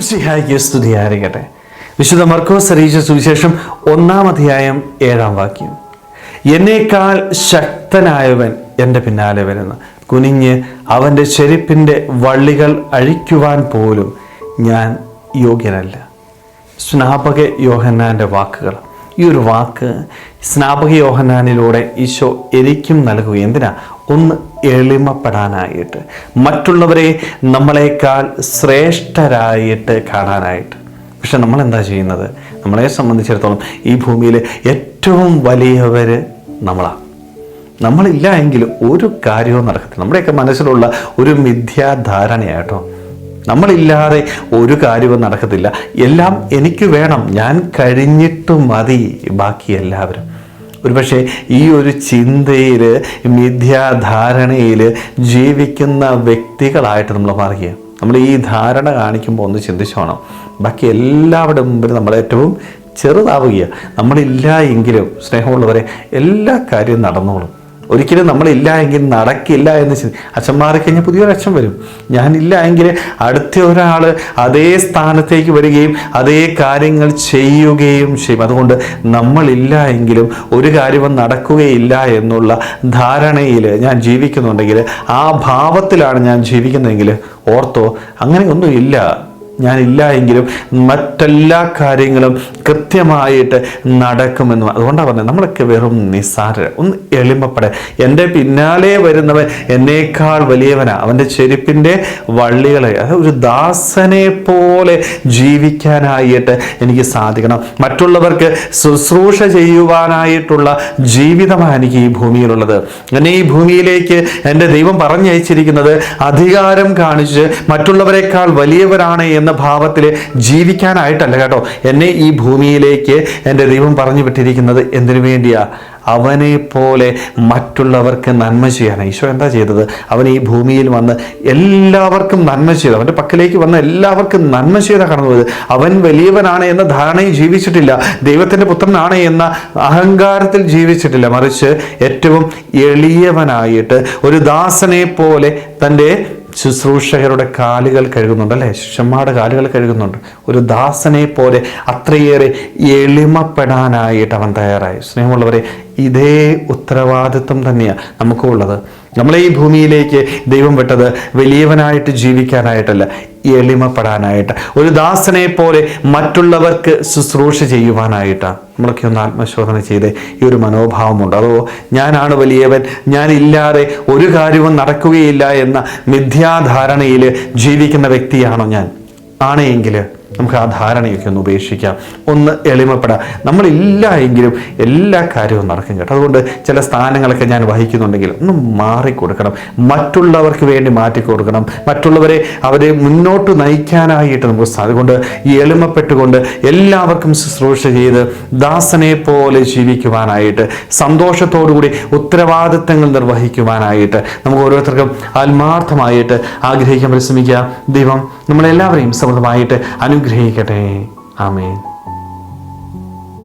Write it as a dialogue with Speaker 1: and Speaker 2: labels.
Speaker 1: സിഹായിക്ക് വിശുദ്ധ മർക്കോസ് അറിയിച്ച സുവിശേഷം ഒന്നാം അധ്യായം ഏഴാം വാക്യം. എന്നേക്കാൾ ശക്തനായവൻ എന്റെ പിന്നാലെ വരുന്ന. കുനിഞ്ഞ് അവന്റെ ചെരുപ്പിന്റെ വള്ളികൾ അഴിക്കുവാൻ പോലും ഞാൻ യോഗ്യനല്ല. സ്നാപക യോഹന്നാന്റെ വാക്കുകൾ. ഈ ഒരു വാക്ക് സ്നാപക യോഹന്നാനിലൂടെ ഈശോ എനിക്കും നൽകുക എന്തിനാ? ഒന്ന് എളിമപ്പെടാനായിട്ട് മറ്റുള്ളവരെ നമ്മളെക്കാൾ ശ്രേഷ്ഠരായിട്ട് കാണാനായിട്ട്. പക്ഷെ നമ്മൾ എന്താ ചെയ്യുന്നത്? നമ്മളെ സംബന്ധിച്ചിടത്തോളം ഈ ഭൂമിയിൽ ഏറ്റവും വലിയവർ നമ്മളാണ് നമ്മളില്ല എങ്കിൽ ഒരു കാര്യവും നടക്കത്തില്ല. നമ്മുടെയൊക്കെ മനസ്സിലുള്ള ഒരു മിഥ്യാധാരണയാട്ടോ നമ്മളില്ലാതെ ഒരു കാര്യവും നടക്കത്തില്ല. എല്ലാം എനിക്ക് വേണം. ഞാൻ കഴിഞ്ഞിട്ട് മതി ബാക്കി എല്ലാവരും. ഒരുപക്ഷെ ഈ ഒരു ചിന്തയിൽ മിഥ്യാധാരണയിൽ ജീവിക്കുന്ന വ്യക്തികളായിട്ട് നമ്മൾ മാറുക നമ്മൾ ഈ ധാരണ കാണിക്കുമ്പോൾ ഒന്ന് ചിന്തിച്ചു ചിന്തിച്ചോണം ബാക്കി എല്ലാവരുടെ മുമ്പിൽ നമ്മൾ ഏറ്റവും ചെറുതാവുകയാണ്. നമ്മളില്ല എങ്കിലും സ്നേഹമുള്ളവരെ എല്ലാ കാര്യവും നടന്നോളും. ഒരിക്കലും നമ്മളില്ല എങ്കിൽ നടക്കില്ല എന്ന് അച്ഛൻ മാറിക്കഴിഞ്ഞാൽ പുതിയൊരു അച്ഛൻ വരും. ഞാനില്ല എങ്കിൽ അടുത്ത ഒരാൾ അതേ സ്ഥാനത്തേക്ക് വരികയും അതേ കാര്യങ്ങൾ ചെയ്യുകയും ചെയ്യും. അതുകൊണ്ട് നമ്മളില്ല എങ്കിലും ഒരു കാര്യവും നടക്കുകയില്ല എന്നുള്ള ധാരണയിൽ ഞാൻ ജീവിക്കുന്നുണ്ടെങ്കിൽ ആ ഭാവത്തിലാണ് ഞാൻ ജീവിക്കുന്നതെങ്കിൽ ഓർത്തോ അങ്ങനെയൊന്നും ഇല്ല. ഞാനില്ല എങ്കിലും മറ്റെല്ലാ കാര്യങ്ങളും കൃത്യമായിട്ട് നടക്കുമെന്ന് അതുകൊണ്ടാണ് പറഞ്ഞത് നമ്മളൊക്കെ വെറും നിസാര ഒന്ന് എളിമപ്പെടെ എന്റെ പിന്നാലെ വരുന്നവൻ എന്നേക്കാൾ വലിയവനാ. അവന്റെ ചെരുപ്പിന്റെ വള്ളികളെ അത് ഒരു ദാസനെ പോലെ ജീവിക്കാനായിട്ട് എനിക്ക് സാധിക്കണം. മറ്റുള്ളവർക്ക് ശുശ്രൂഷ ചെയ്യുവാനായിട്ടുള്ള ജീവിതമാണ് എനിക്ക് ഈ ഭൂമിയിലുള്ളത്. എന്നെ ഈ ഭൂമിയിലേക്ക് എന്റെ ദൈവം പറഞ്ഞയച്ചിരിക്കുന്നത് അധികാരം കാണിച്ച് മറ്റുള്ളവരെക്കാൾ വലിയവരാണ് എന്ന ഭാവത്തിൽ ജീവിക്കാനായിട്ടല്ല കേട്ടോ. എന്നെ ഈ ഭൂമിയിലേക്ക് എന്റെ ദൈവം പറഞ്ഞു വിട്ടിരിക്കുന്നത് എന്തിനു വേണ്ടിയാ? അവനെ പോലെ മറ്റുള്ളവർക്ക് നന്മ ചെയ്യാനാണ് ഈശോ എന്താ ചെയ്തത്? അവൻ ഈ ഭൂമിയിൽ വന്ന് എല്ലാവർക്കും നന്മ ചെയ്തു. അവന്റെ പക്കലേക്ക് വന്ന് എല്ലാവർക്കും നന്മ ചെയ്ത കടന്നുപോയത് അവൻ വലിയവനാണ് എന്ന ധാരണയിൽ ജീവിച്ചിട്ടില്ല. ദൈവത്തിന്റെ പുത്രനാണ് എന്ന അഹങ്കാരത്തിൽ ജീവിച്ചിട്ടില്ല. മറിച്ച് ഏറ്റവും എളിയവനായിട്ട് ഒരു ദാസനെ പോലെ തന്റെ ശുശ്രൂഷകരുടെ കാലുകൾ കഴുകുന്നുണ്ട് അല്ലേ? ശിഷ്യന്മാരുടെ കാലുകൾ കഴുകുന്നുണ്ട്. ഒരു ദാസനെ പോലെ അത്രയേറെ എളിമപ്പെടാനായിട്ട് അവൻ തയ്യാറായി. സ്നേഹമുള്ളവരെ ഇതേ ഉത്തരവാദിത്വം തന്നെയാണ് നമുക്കുള്ളത്. നമ്മളെ ഈ ഭൂമിയിലേക്ക് ദൈവം വിട്ടത് വലിയവനായിട്ട് ജീവിക്കാനായിട്ടല്ല എളിമപ്പെടാനായിട്ട് ഒരു ദാസനെ പോലെ മറ്റുള്ളവർക്ക് ശുശ്രൂഷ ചെയ്യുവാനായിട്ട് നമ്മളൊക്കെ ഒന്ന് ആത്മശോധന ചെയ്ത് ഈ ഒരു മനോഭാവമുണ്ട്. അതോ ഞാനാണ് വലിയവൻ ഞാനില്ലാതെ ഒരു കാര്യവും നടക്കുകയില്ല എന്ന മിഥ്യാധാരണയിൽ ജീവിക്കുന്ന വ്യക്തിയാണോ ഞാൻ? ആണെങ്കിൽ നമുക്ക് ആ ധാരണയൊക്കെ ഒന്ന് ഉപേക്ഷിക്കാം. ഒന്ന് എളിമപ്പെടാം. നമ്മളില്ല എങ്കിലും എല്ലാ കാര്യവും നടക്കും കേട്ടോ. അതുകൊണ്ട് ചില സ്ഥാനങ്ങളൊക്കെ ഞാൻ വഹിക്കുന്നുണ്ടെങ്കിൽ ഒന്ന് മാറിക്കൊടുക്കണം. മറ്റുള്ളവർക്ക് വേണ്ടി മാറ്റിക്കൊടുക്കണം. മറ്റുള്ളവരെ അവരെ മുന്നോട്ട് നയിക്കാനായിട്ട് നമുക്ക് അതുകൊണ്ട് ഈ എളിമപ്പെട്ടുകൊണ്ട് എല്ലാവർക്കും ശുശ്രൂഷ ചെയ്ത് ദാസനെ പോലെ ജീവിക്കുവാനായിട്ട് സന്തോഷത്തോടുകൂടി ഉത്തരവാദിത്തങ്ങൾ നിർവഹിക്കുവാനായിട്ട് നമുക്ക് ഓരോരുത്തർക്കും ആത്മാർത്ഥമായിട്ട് ആഗ്രഹിക്കാൻ പരിശ്രമിക്കുക. ദൈവം നമ്മളെല്ലാവരെയും സമൃദ്ധമായിട്ട് अनुग्रही करें। आमीन।